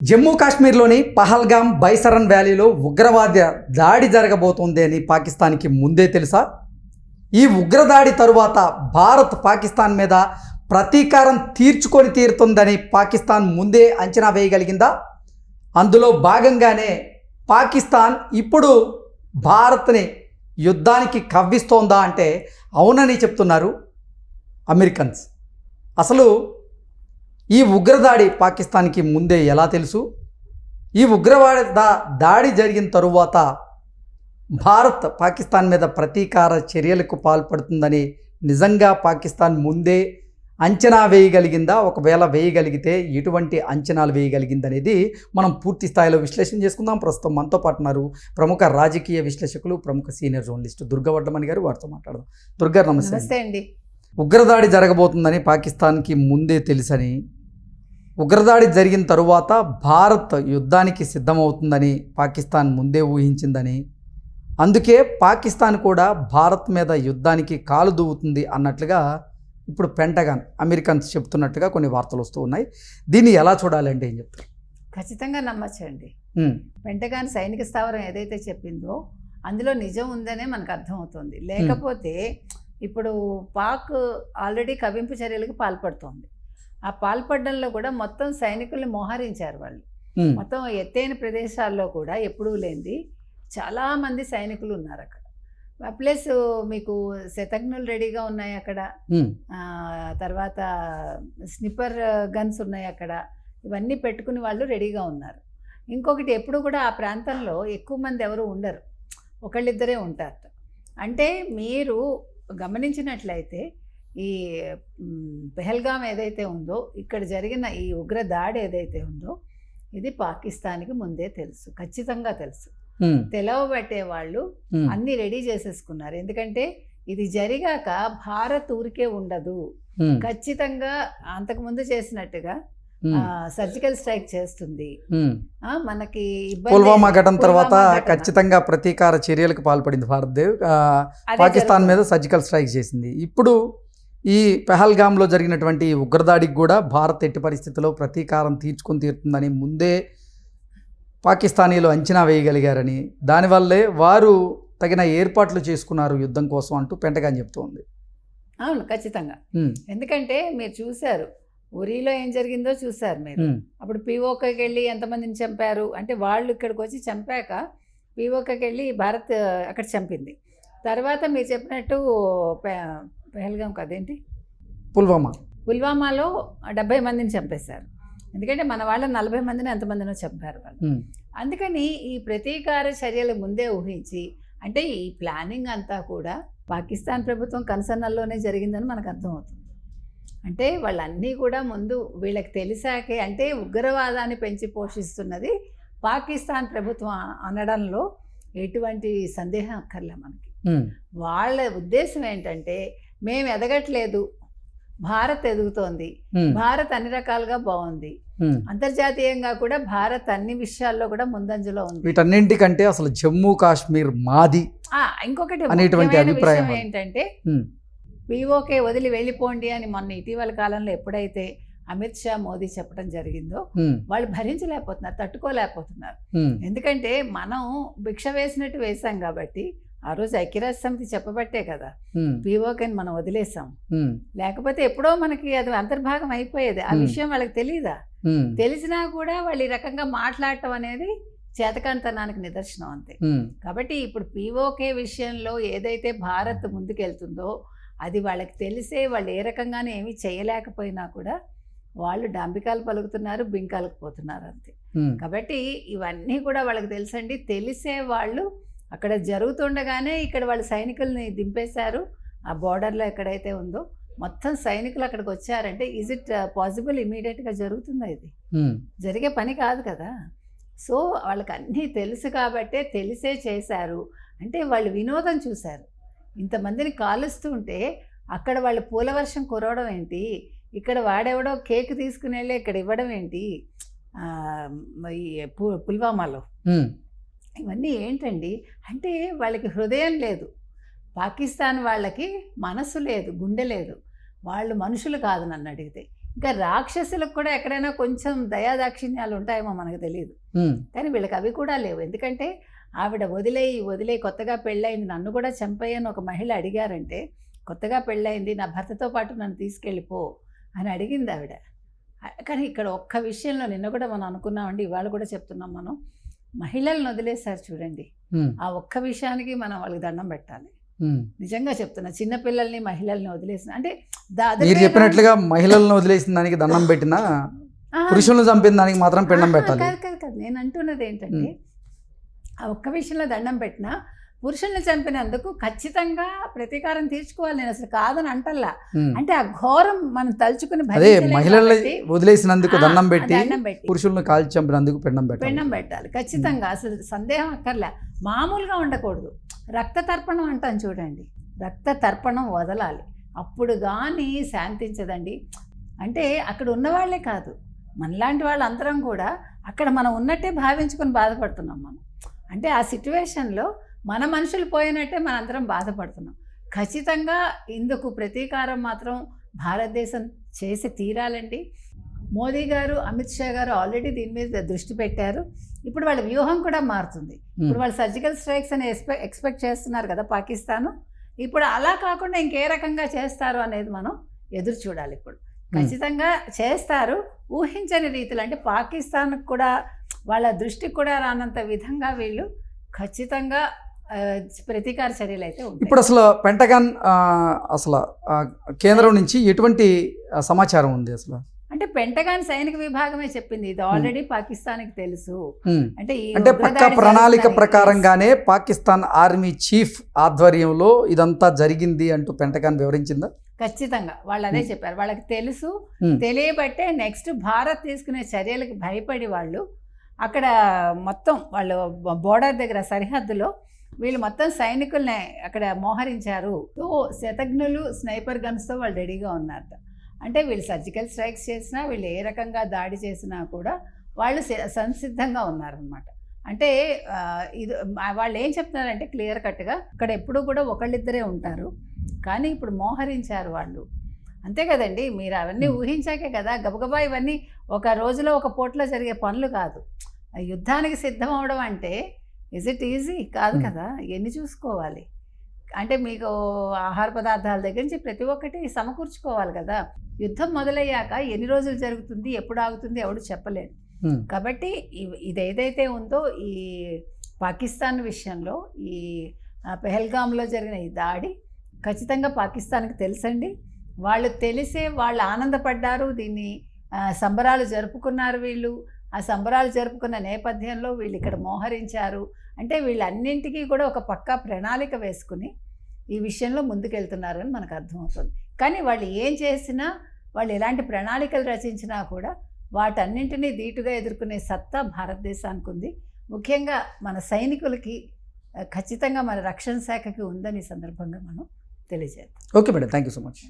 జమ్మూ కాశ్మీర్లోని పహల్గామ్ బైసరన్ వ్యాలీలో ఉగ్రవాద దాడి జరగబోతోంది అని పాకిస్తాన్కి ముందే తెలుసా? ఈ ఉగ్రదాడి తరువాత భారత్ పాకిస్తాన్ మీద ప్రతీకారం తీర్చుకొని తీరుతుందని పాకిస్తాన్ ముందే అంచనా వేయగలిగిందా? అందులో భాగంగానే పాకిస్తాన్ ఇప్పుడు భారత్ని యుద్ధానికి కవ్విస్తోందా అంటే అవునని చెప్తున్నారు అమెరికన్స్. అసలు ఈ ఉగ్రదాడి పాకిస్తాన్కి ముందే ఎలా తెలుసు? ఈ ఉగ్రవాద దా- దాడి జరిగిన తరువాత భారత్ పాకిస్తాన్ మీద ప్రతీకార చర్యలకు పాల్పడుతుందని నిజంగా పాకిస్తాన్ ముందే అంచనా వేయగలిగిందా? ఒకవేళ వేయగలిగితే ఎటువంటి అంచనాలు వేయగలిగిందనేది మనం పూర్తి స్థాయిలో విశ్లేషణ చేసుకుందాం. ప్రస్తుతం మనతో పాటు ఉన్నారు ప్రముఖ రాజకీయ విశ్లేషకులు ప్రముఖ సీనియర్ జర్నలిస్ట్ దుర్గా వడ్డమణి గారు. వారితో మాట్లాడదాం. దుర్గా. నమస్తే అండి. ఉగ్రదాడి జరగబోతుందని పాకిస్తాన్కి ముందే తెలుసని ఉగ్రదాడి జరిగిన తరువాత భారత్ యుద్ధానికి సిద్ధమవుతుందని పాకిస్తాన్ ముందే ఊహించిందని. అందుకే పాకిస్తాన్ కూడా భారత్ మీద యుద్ధానికి కాలు దూవుతుంది అన్నట్లుగా ఇప్పుడు పెంటగాన్ అమెరికన్స్ చెప్తున్నట్టుగా కొన్ని వార్తలు వస్తూ ఉన్నాయి. దీన్ని ఎలా చూడాలంటే ఏం చెప్తారు? ఖచ్చితంగా నమ్మచ్చండి. పెంటగాన్ సైనిక స్థావరం ఏదైతే చెప్పిందో అందులో నిజం ఉందనే మనకు అర్థమవుతుంది. లేకపోతే ఇప్పుడు పాక్ ఆల్రెడీ కవింపు చర్యలకు పాల్పడుతోంది. ఆ పాల్పడడంలో కూడా మొత్తం సైనికుల్ని మోహరించారు వాళ్ళు. మొత్తం ఎత్తైన ప్రదేశాల్లో కూడా ఎప్పుడూ లేనిది చాలామంది సైనికులు ఉన్నారు అక్కడ. ప్లస్ మీకు శతఘ్నులు రెడీగా ఉన్నాయి అక్కడ. తర్వాత స్నిప్పర్ గన్స్ ఉన్నాయి అక్కడ. ఇవన్నీ పెట్టుకుని వాళ్ళు రెడీగా ఉన్నారు. ఇంకొకటి ఎప్పుడు కూడా ఆ ప్రాంతంలో ఎక్కువ మంది ఎవరు ఉండరు. ఒకళ్ళిద్దరే ఉంటారట. అంటే మీరు గమనించినట్లయితే ఈ పెహల్గాం ఏదైతే ఉందో ఇక్కడ జరిగిన ఈ ఉగ్ర దాడి ఏదైతే ఉందో ఇది పాకిస్తాన్కి ముందే తెలుసు ఖచ్చితంగా తెలుసు. తెలవబట్టే వాళ్ళు అన్నీ రెడీ చేసేసుకున్నారు. ఎందుకంటే ఇది జరిగాక భారత్ ఊరికే ఉండదు. ఖచ్చితంగా అంతకుముందు చేసినట్టుగా సర్జికల్ స్ట్రైక్ చేస్తుంది. మనకి పుల్వామా ఘటన తర్వాత. ఖచ్చితంగా ప్రతీకార చర్యలకు పాల్పడింది అదే పాకిస్తాన్ మీద. సర్జికల్ స్ట్రైక్ చేసింది. ఇప్పుడు ఈ పెహల్గామ్లో జరిగినటువంటి ఉగ్రదాడికి కూడా భారత్ ఎట్టి పరిస్థితుల్లో ప్రతీకారం తీర్చుకొని తీరుతుందని ముందే పాకిస్తానీలు అంచనా వేయగలిగారని దానివల్లే వారు తగిన ఏర్పాట్లు చేసుకున్నారు యుద్ధం కోసం అంటూ పెంటగాన్ చెప్తోంది. అవును ఖచ్చితంగా. ఎందుకంటే మీరు చూశారు ఉరీలో ఏం జరిగిందో చూశారు మీరు. అప్పుడు పీఓకేకి వెళ్ళి ఎంతమందిని చంపారు? అంటే వాళ్ళు ఇక్కడికి వచ్చి చంపాక పీఓకేకి వెళ్ళి భారత్ అక్కడ చంపింది. తర్వాత మీరు చెప్పినట్టు పెహల్గాం కదేంటి? పుల్వామా. పుల్వామాలో డెబ్బై మందిని చంపేశారు. ఎందుకంటే మన వాళ్ళ నలభై మందిని ఎంతమందినో చంపారు వాళ్ళు. అందుకని ఈ ప్రతీకార చర్యలు ముందే ఊహించి అంటే ఈ ప్లానింగ్ అంతా కూడా పాకిస్తాన్ ప్రభుత్వం కన్సర్నల్లోనే జరిగిందని మనకు అర్థమవుతుంది. అంటే వాళ్ళన్నీ కూడా ముందు వీళ్ళకి తెలిసాకే అంటే ఉగ్రవాదాన్ని పెంచి పోషిస్తున్నది పాకిస్తాన్ ప్రభుత్వం అనడంలో ఎటువంటి సందేహం అక్కర్లే మనకి. వాళ్ళ ఉద్దేశం ఏంటంటే మేము ఎదగట్లేదు. భారత్ ఎదుగుతోంది. భారత్ అన్ని రకాలుగా బాగుంది. అంతర్జాతీయంగా కూడా భారత్ అన్ని విషయాల్లో కూడా ముందంజలో ఉంది. వీటన్నింటికంటే అసలు జమ్మూ కాశ్మీర్ మాది ఆ, ఇంకొకటి అనేటువంటి అభిప్రాయం. ఏంటంటే పీఓకే వదిలి వెళ్ళిపోండి అని మొన్న ఇటీవల కాలంలో ఎప్పుడైతే అమిత్ షా మోదీ చెప్పడం జరిగిందో వాళ్ళు భరించలేకపోతున్నారు తట్టుకోలేకపోతున్నారు. ఎందుకంటే మనం భిక్ష వేసినట్టు వేసాం కాబట్టి ఆ రోజు ఐక్యరాజ్య సమితి చెప్పబట్టే కదా పీఓకేని మనం వదిలేసాం. లేకపోతే ఎప్పుడో మనకి అది అంతర్భాగం అయిపోయేది. ఆ. విషయం వాళ్ళకి తెలియదా తెలిసినా కూడా వాళ్ళు ఈ రకంగా మాట్లాడటం అనేది చేతకాంతనానికి నిదర్శనం అంతే. కాబట్టి ఇప్పుడు పీఓకే విషయంలో ఏదైతే భారత్ ముందుకెళ్తుందో అది వాళ్ళకి తెలిసే వాళ్ళు ఏ రకంగానే ఏమీ చేయలేకపోయినా కూడా వాళ్ళు డాంబికాలు పలుకుతున్నారు బింకాలకు పోతున్నారు అంతే. కాబట్టి ఇవన్నీ కూడా వాళ్ళకి తెలుసండి. తెలిసే వాళ్ళు అక్కడ జరుగుతుండగానే ఇక్కడ వాళ్ళు సైనికుల్ని దింపేశారు. ఆ బార్డర్లో ఎక్కడైతే ఉందో మొత్తం సైనికులు అక్కడికి వచ్చారంటే ఈజ్ ఇట్ పాసిబుల్ ఇమీడియట్గా జరుగుతుందా ఇది? జరిగే పని కాదు కదా. సో వాళ్ళకి అన్నీ తెలుసు కాబట్టే తెలిసే చేశారు. అంటే వాళ్ళు వినోదం చూశారు. ఇంతమందిని కాలుస్తుంటే అక్కడ వాళ్ళు పూలవర్షం కురవడం ఏంటి? ఇక్కడ వాడెవడో కేక్ తీసుకుని వెళ్ళి ఇక్కడ ఇవ్వడం ఏంటి? ఈ పుల్వామాలో. ఇవన్నీ ఏంటండి? అంటే వాళ్ళకి హృదయం లేదు. పాకిస్తాన్ వాళ్ళకి మనసు లేదు గుండె లేదు. వాళ్ళు మనుషులు కాదు నన్ను అడిగితే. ఇంకా రాక్షసులకు కూడా ఎక్కడైనా కొంచెం దయాదాక్షిణ్యాలు ఉంటాయేమో మనకు తెలియదు కానీ వీళ్ళకి అవి కూడా లేవు. ఎందుకంటే ఆవిడ వదిలేయి వదిలేయి కొత్తగా పెళ్ళయింది. నన్ను కూడా చంపేయని ఒక మహిళ అడిగారంటే కొత్తగా పెళ్ళయింది నా భర్తతో పాటు నన్ను తీసుకెళ్ళిపో అని అడిగింది ఆవిడ. కానీ ఇక్కడ ఒక్క విషయంలో నిన్న కూడా మనం అనుకున్నామండి ఇవాళ కూడా చెప్తున్నాం మనం. మహిళలను వదిలేశారు చూడండి. ఆ ఒక్క విషయానికి మనం వాళ్ళకి దండం పెట్టాలి. నిజంగా చెప్తున్నా చిన్నపిల్లల్ని మహిళల్ని వదిలేసిన అంటే మీరు చెప్పినట్లుగా మహిళలను వదిలేసిన దానికి దండం పెట్టినా పురుషులను చంపిన దానికి మాత్రం పిండం పెట్టాలి. కాదు కాదు కాదు. నేను అంటున్నది ఏంటంటే ఆ ఒక్క విషయంలో దండం పెట్టినా పురుషుల్ని చంపినందుకు ఖచ్చితంగా ప్రతీకారం తీర్చుకోవాలి నేను అసలు కాదని అంటల్లా. అంటే ఆ ఘోరం మనం తలుచుకుని అదే వదిలేసినందుకు ఆ, దండం పెట్టి దండం పెట్టి. పురుషులను కాల్చి చంపినందుకు పిండం పెట్టాలి. పెండం పెట్టాలి. ఖచ్చితంగా అసలు సందేహం అక్కర్లే. మామూలుగా ఉండకూడదు. రక్త తర్పణం అంటాం చూడండి. రక్త తర్పణం వదలాలి. అప్పుడు కానీ శాంతించదండి. అంటే అక్కడ ఉన్నవాళ్ళే కాదు. మనలాంటి వాళ్ళందరం కూడా అక్కడ మనం ఉన్నట్టే భావించుకొని బాధపడుతున్నాం మనం. అంటే ఆ సిట్యువేషన్లో మన మనుషులు పోయినట్టే మనందరం బాధపడుతున్నాం. ఖచ్చితంగా ఇందుకు ప్రతీకారం మాత్రం భారతదేశం చేసి తీరాలండి. మోదీ గారు అమిత్ షా గారు ఆల్రెడీ దీని మీద దృష్టి పెట్టారు. ఇప్పుడు వాళ్ళ వ్యూహం కూడా మారుతుంది. ఇప్పుడు వాళ్ళు సర్జికల్ స్ట్రైక్స్ అని ఎక్స్పెక్ట్ ఎక్స్పెక్ట్ చేస్తున్నారు కదా పాకిస్తాన్. ఇప్పుడు అలా కాకుండా ఇంకే రకంగా చేస్తారు అనేది మనం ఎదురు చూడాలి ఇప్పుడు. ఖచ్చితంగా చేస్తారు. ఊహించని రీతిలో అంటే పాకిస్తాన్కి కూడా వాళ్ళ దృష్టికి కూడా రానంత విధంగా వీళ్ళు ఖచ్చితంగా ప్రతీకార చర్యలు అయితే ఇప్పుడు అసలు పెంటగాన్ అసలు కేంద్రం నుంచి ఎటువంటి సమాచారం ఉంది అసలు? అంటే పెంటగాన్ సైనిక విభాగమే చెప్పింది. ఇది ఆల్రెడీ పాకిస్తాన్కి తెలుసు. అంటే అంటే పక్క ప్రణాళిక ప్రకారంగానే పాకిస్తాన్ ఆర్మీ చీఫ్ ఆధ్వర్యంలో ఇదంతా జరిగింది అంటూ పెంటగాన్ వివరించిందా? ఖచ్చితంగా. వాళ్ళు అదే. చెప్పారు. వాళ్ళకి తెలుసు. తెలియబట్టే నెక్స్ట్ భారత్ తీసుకునే చర్యలకు భయపడి వాళ్ళు అక్కడ మొత్తం వాళ్ళు బోర్డర్ దగ్గర సరిహద్దులో వీళ్ళు మొత్తం సైనికుల్ని అక్కడ మోహరించారు. సో శతఘ్నులు స్నైపర్ గన్స్తో వాళ్ళు రెడీగా ఉన్నారట. అంటే వీళ్ళు సర్జికల్ స్ట్రైక్స్ చేసినా వీళ్ళు ఏ రకంగా దాడి చేసినా కూడా వాళ్ళు సంసిద్ధంగా ఉన్నారనమాట అంటే ఇది వాళ్ళు ఏం చెప్తున్నారంటే క్లియర్ కట్గా ఇక్కడ ఎప్పుడూ కూడా ఒకళ్ళిద్దరే ఉంటారు. కానీ ఇప్పుడు మోహరించారు వాళ్ళు. అంతే కదండి మీరు అవన్నీ. ఊహించాకే కదా గబగబా ఇవన్నీ ఒక రోజులో ఒక పూటలో జరిగే పనులు కాదు. యుద్ధానికి సిద్ధం అవడం అంటే ఇజ్ ఇట్ ఈజీ కాదు. కదా! ఎన్ని చూసుకోవాలి? అంటే మీకు ఆహార పదార్థాల దగ్గర నుంచి ప్రతి ఒక్కటి సమకూర్చుకోవాలి కదా! యుద్ధం మొదలయ్యాక ఎన్ని రోజులు జరుగుతుంది? ఎప్పుడు ఆగుతుంది? ఎవడు చెప్పలేడు. ఉమ్. కాబట్టి ఇది ఏదైతే ఉందో ఈ పాకిస్తాన్ విషయంలో ఈ ఆ, పెహల్గాంలో జరిగిన ఈ దాడి ఖచ్చితంగా పాకిస్తాన్కి తెలుసండి. వాళ్ళు తెలిసే వాళ్ళు ఆనందపడ్డారు. దీన్ని సంబరాలు జరుపుకున్నారు వీళ్ళు. ఆ సంబరాలు జరుపుకున్న నేపథ్యంలో వీళ్ళు ఇక్కడ మోహరించారు. అంటే వీళ్ళన్నింటికీ కూడా ఒక పక్కా ప్రణాళిక వేసుకుని ఈ విషయంలో ముందుకెళ్తున్నారు అని మనకు అర్థమవుతుంది. కానీ వాళ్ళు ఏం చేసినా వాళ్ళు ఎలాంటి ప్రణాళికలు రచించినా కూడా వాటన్నింటినీ ధీటుగా ఎదుర్కొనే సత్తా భారతదేశానికి ఉంది. ముఖ్యంగా మన సైనికులకి ఖచ్చితంగా మన రక్షణ శాఖకి ఉందని సందర్భంగా మనం తెలియజేద్దాం. Okay madam. Thank you so much.